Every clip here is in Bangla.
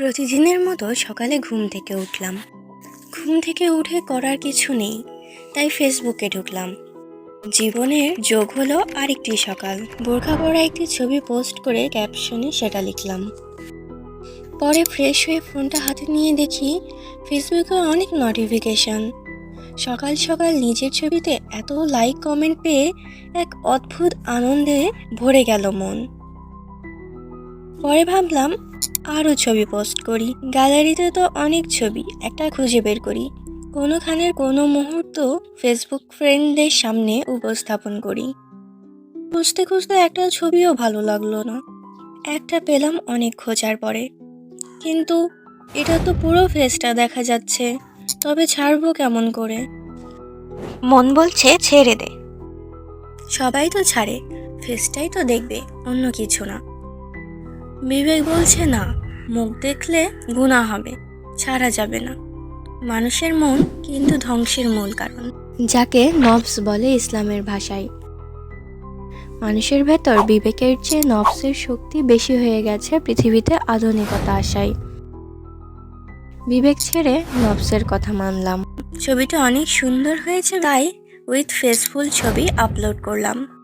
প্রতিদিনের মতো সকালে ঘুম থেকে উঠলাম। ঘুম থেকে উঠে করার কিছু নেই, তাই ফেসবুকে ঢুকলাম। জীবনের যোগ হলো আরেকটি সকাল। বোরখা পরা একটি ছবি পোস্ট করে ক্যাপশনে সেটা লিখলাম। পরে ফ্রেশ হয়ে ফোনটা হাতে নিয়ে দেখি, ফেসবুকে অনেক নোটিফিকেশন সকাল সকাল নিজের ছবিতে এত লাইক কমেন্ট পেয়ে এক অদ্ভুত আনন্দে ভরে গেল মন। পরে ভাবলাম আরও ছবি পোস্ট করি। গ্যালারিতে তো অনেক ছবি একটা খুঁজে বের করি। কোনোখানের কোনো মুহূর্ত ফেসবুক ফ্রেন্ডদের সামনে উপস্থাপন করি। খুঁজতে খুঁজতে একটা ছবিও ভালো লাগল না। একটা পেলাম অনেক খোঁজার পরে। কিন্তু এটা তো পুরো ফেসটা দেখা যাচ্ছে তবে ছাড়বো কেমন করে? মন বলছে ছেড়ে দে। সবাই তো ছাড়ে ফেসটাই তো দেখবে অন্য কিছু না। বিবেক বলছে না মুখ দেখলে গুণা হবে ছাড়া যাবে না। মানুষের মন কিন্তু ধ্বংসের মূল কারণ। যাকে নবস বলে ইসলামের ভাষায়। মানুষের ভেতর বিবেকের চেয়ে নবসের শক্তি বেশি হয়ে গেছে পৃথিবীতে আধুনিকতা আসায় বিবেক ছেড়ে নবসের কথা মানলাম। ছবিটা অনেক সুন্দর হয়েছে তাই উইথ ফেসফুল ছবি আপলোড করলাম।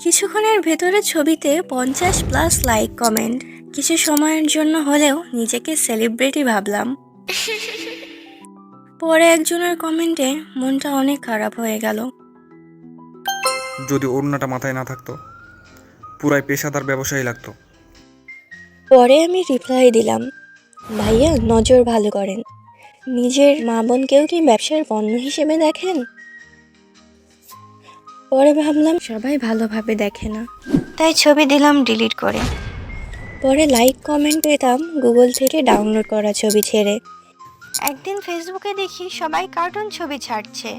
কিছুক্ষণের ভেতরে ছবিতে পঞ্চাশ প্লাস লাইক কমেন্ট। কিছু সময়ের জন্য হলেও নিজেকে সেলিব্রিটি ভাবলাম। পরে একজনের কমেন্টে মনটা অনেক খারাপ হয়ে গেল। যদি ওড়নাটা মাথায় না থাকতো পুরাই পেশাদার ব্যবসায়ী লাগতো। পরে আমি রিপ্লাই দিলাম ভাইয়া নজর ভালো করেন। নিজের মা বোনকেও কি ব্যবসার পণ্য হিসেবে দেখেন? পরে ভাবলাম সবাই ভালোভাবে দেখে না। তাই ছবি দিলাম ডিলিট করে। পরে লাইক কমেন্ট পেতাম গুগল থেকে ডাউনলোড করা ছবি ছেড়ে। একদিন ফেসবুকে দেখি সবাই কার্টুন ছবি ছাড়ছে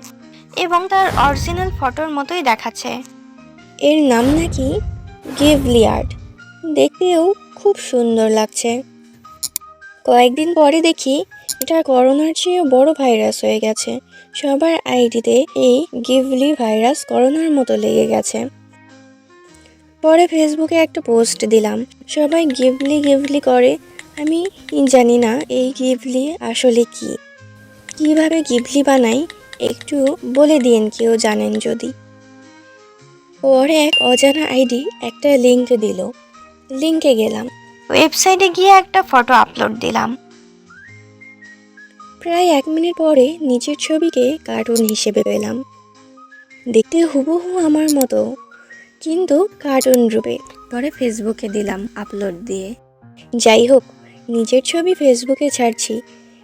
এবং তার অরিজিনাল ফটোর মতোই দেখাচ্ছে। এর নাম নাকি গিভলি আর্ট দেখতেও খুব সুন্দর লাগছে। কয়েকদিন পরে দেখি এটা করোনার চেয়েও বড় ভাইরাস হয়ে গেছে। সবার আইডিতে এই গিভলি ভাইরাস করোনার মতো লেগে গেছে। পরে ফেসবুকে একটা পোস্ট দিলাম, সবাই গিভলি গিভলি করে। আমি জানি না এই গিভলি আসলে কি। কীভাবে গিভলি বানাই, একটু বলে দিন কেউ জানেন যদি। পরে এক অজানা আইডি একটা লিঙ্ক দিল। লিঙ্কে গেলাম। ওয়েবসাইটে গিয়ে একটা ফটো আপলোড দিলাম। প্রায় এক মিনিট পরে নিচের ছবিকে কার্টুন হিসেবে পেলাম। দেখতে হুবহু আমার মতো, কিন্তু কার্টুন রূপে। পরে ফেসবুকে দিলাম আপলোড দিয়ে। যাই হোক, নিজের ছবি ফেসবুকে ছাড়ছি,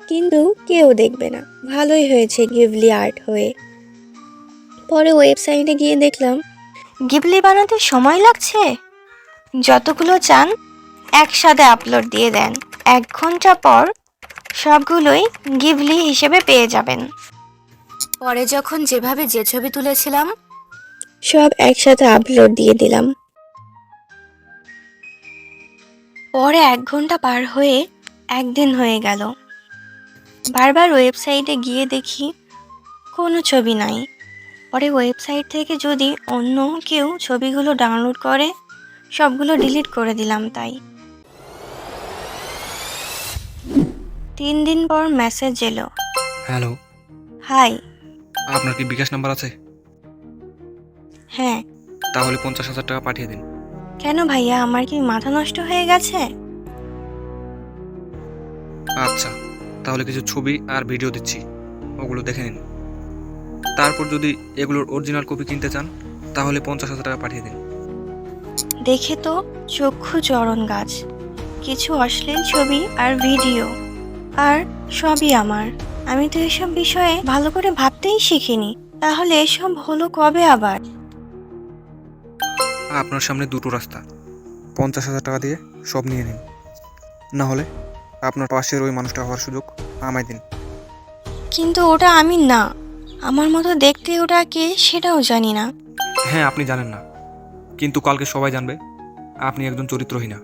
কিন্তু কেউ দেখবে না। ভালোই হয়েছে গিভলি আর্ট হয়ে। পরে ওয়েবসাইটে গিয়ে দেখলাম গিভলি বানাতে সময় লাগছে? যতগুলো চান একসাথে আপলোড দিয়ে দেন। এক ঘণ্টা পর সবগুলোই গিভলি হিসেবে পেয়ে যাবেন। পরে যখন যেভাবে যে ছবি তুলেছিলাম সব একসাথে আপলোড দিয়ে দিলাম। পরে এক ঘণ্টা পার হয়ে একদিন হয়ে গেল। বারবার ওয়েবসাইটে গিয়ে দেখি কোনো ছবি নাই। পরে ওয়েবসাইট থেকে যদি অন্য কেউ ছবিগুলো ডাউনলোড করে সবগুলো ডিলিট করে দিলাম তাই। তিন দিন পর মেসেজ এলো। হ্যালো হাই আপনার কি বিকাশ নাম্বার আছে? হ্যাঁ। তাহলে পঞ্চাশ হাজার টাকা পাঠিয়ে দিন। কেন ভাইয়া? আমার কি মাথা নষ্ট হয়ে গেছে? আচ্ছা তাহলে কিছু ছবি আর ভিডিও দিচ্ছি। ওগুলো দেখে নিন। তারপর যদি এগুলোর অরিজিনাল কপি কিনতে চান তাহলে পঞ্চাশ হাজার টাকা পাঠিয়ে দিন। দেখে তো চক্ষু চরণ গাছ। কিছু অশ্লীল ছবি আর ভিডিও আর সবই আমার। আমি তো এসব বিষয়ে ভালো করে ভাবতেই শিখিনি। তাহলে এসব হলো কবে আবার? আপনার সামনে দুটো রাস্তা। পঞ্চাশ হাজার টাকা দিয়ে সব নিয়ে নিন। না হলে আপনার পাশের ওই মানুষটা হওয়ার সুযোগ আমায় দিন। কিন্তু ওটা আমি না। আমার মতো দেখতে ওটা কে সেটাও জানি না। হ্যাঁ আপনি জানেন না। কিন্তু কালকে সবাই জানবে আপনি একজন চরিত্রহীনা।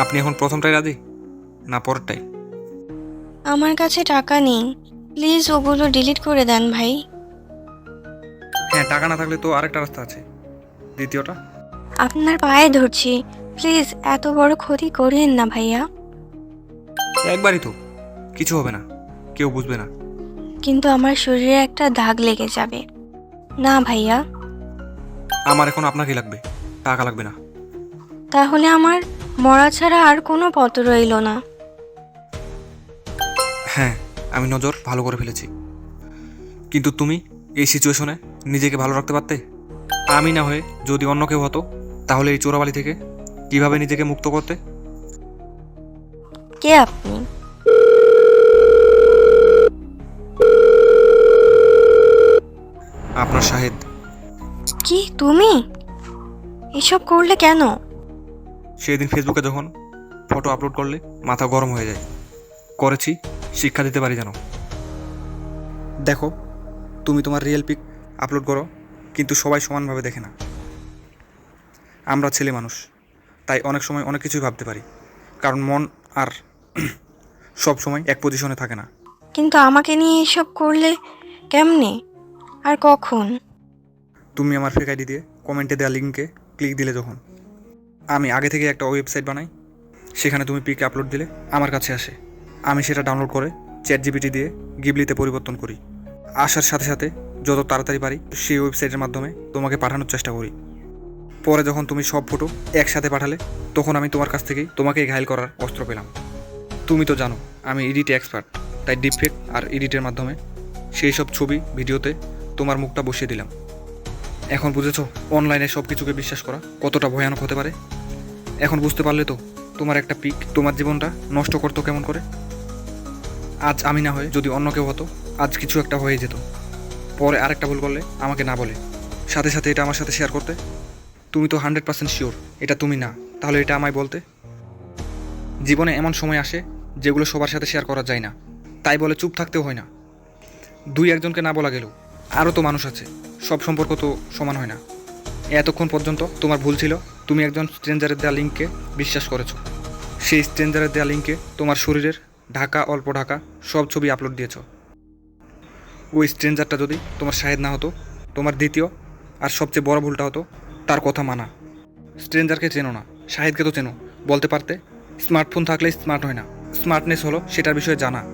আপনি এখন প্রথমটাই রাজি? না পরেরটাই আমার কাছে টাকা নেই। প্লিজ ওগুলো ডিলিট করে দেন ভাই। হ্যাঁ টাকা না থাকলে তো আরেকটা রাস্তা আছে। দ্বিতীয়টা? আপনার পায়ে ধরছি। প্লিজ এত বড় ক্ষতি করিয়েন না ভাইয়া। একবারই তো। কিছু হবে না। কেউ বুঝবে না। কিন্তু আমার শরীরে একটা দাগ লেগে যাবে। না ভাইয়া। আমার এখন আপনাকে লাগবে। টাকা লাগবে না। তাহলে আমার মরা ছাড়া আর কোনো পথ রইল না। আমি নজর ভালো করে ফেলেছি। কিন্তু তুমি এই সিচুয়েশনে নিজেকে ভালো রাখতে পারতে? আমি না হয়ে যদি অন্য কেউ হতো তাহলে এই চোরাবালি থেকে কীভাবে নিজেকে মুক্ত করতে? কে আপনি? আপনার শাহেদ। কি তুমি? এসব করলে কেন? সেদিন ফেসবুকে যখন ফটো আপলোড করলে মাথা গরম হয়ে যায়। করেছি। শিক্ষা দিতে পারি যেন? দেখো তুমি তোমার রিয়েল পিক আপলোড করো কিন্তু সবাই সমানভাবে দেখে না। আমরা ছেলে মানুষ তাই অনেক সময় অনেক কিছুই ভাবতে পারি। কারণ মন আর সব সময় এক পজিশনে থাকে না। কিন্তু আমাকে নিয়ে এসব করলে কেমনে? আর কখন? তুমি আমার ফেক আইডি দিয়ে কমেন্টে দেওয়া লিঙ্কে ক্লিক দিলে যখন। আমি আগে থেকে একটা ওয়েবসাইট বানাই সেখানে তুমি পিক আপলোড দিলে আমার কাছে আসে। আমি সেটা ডাউনলোড করে চ্যাট জিবিটি দিয়ে গিবলিতে পরিবর্তন করি। আসার সাথে সাথে যত তাড়াতাড়ি পারি সেই ওয়েবসাইটের মাধ্যমে তোমাকে পাঠানোর চেষ্টা করি। পরে যখন তুমি সব ফটো একসাথে পাঠালে, তখন আমি তোমার কাছ থেকেই তোমাকে ঘায়ল করার অস্ত্র পেলাম। তুমি তো জানো, আমি এডিটে এক্সপার্ট তাই ডিপফেক্ট আর এডিটের মাধ্যমে সেই সব ছবি, ভিডিওতে তোমার মুখটা বসিয়ে দিলাম। এখন বুঝেছ অনলাইনে সব কিছুকে বিশ্বাস করা কতটা ভয়ানক হতে পারে? এখন বুঝতে পারলে তো তোমার একটা পিক তোমার জীবনটা নষ্ট করতো কেমন করে? আজ আমি না হয়ে যদি অন্য কেউ হতো, আজ কিছু একটা হয়ে যেত। পরে আরেকটা ভুল করলে আমাকে না বলে। সাথে সাথে এটা আমার সাথে শেয়ার করতে। তুমি তো হান্ড্রেড পার্সেন্ট শিওর এটা তুমি না। তাহলে এটা আমায় বলতে। জীবনে এমন সময় আসে যেগুলো সবার সাথে শেয়ার করা যায় না। তাই বলে চুপ থাকতেও হয় না। দুই একজনকে না বলা গেলেও আরও তো মানুষ আছে। সব সম্পর্ক তো সমান হয় না। এতক্ষণ পর্যন্ত তোমার ভুল ছিল। তুমি একজন স্ট্রেঞ্জারের দেওয়া লিঙ্ককে বিশ্বাস করেছ। সেই স্ট্রেঞ্জারের দেওয়া লিঙ্কে তোমার শরীরের ঢাকা অল্প ঢাকা সব ছবি আপলোড দিয়েছ। ওই স্ট্রেঞ্জারটা যদি তোমার শাহেদ না হতো তোমার দ্বিতীয় আর সবচেয়ে বড় ভুলটা হতো তার কথা মানা। স্ট্রেঞ্জারকে চেনো না শাহেদকে তো চেনো। বলতে পারতে স্মার্টফোন থাকলে স্মার্ট হয় না। স্মার্টনেস হলো সেটার বিষয়ে জানা।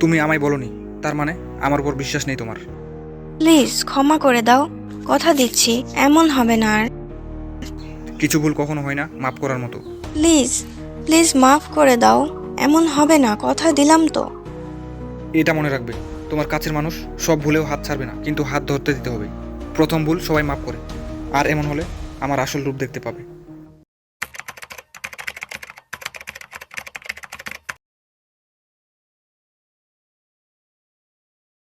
তুমি আমায় বলনি তার মানে আমার উপর বিশ্বাস নেই তোমার। প্লিজ ক্ষমা করে দাও। কথা দিচ্ছি এমন হবে না আর। কিছু ভুল কখনো হয় না মাফ করার মতো। প্লিজ প্লিজ মাফ করে দাও। এমন হবে না, কথা দিলাম তো। এটা মনে রাখবে, তোমার কাছের মানুষ সব ভুলেও হাত ছাড়বে না, কিন্তু হাত ধরতে দিতে হবে। প্রথম ভুল সবাই মাফ করে, আর এমন হলে আমার আসল রূপ দেখতে পাবে।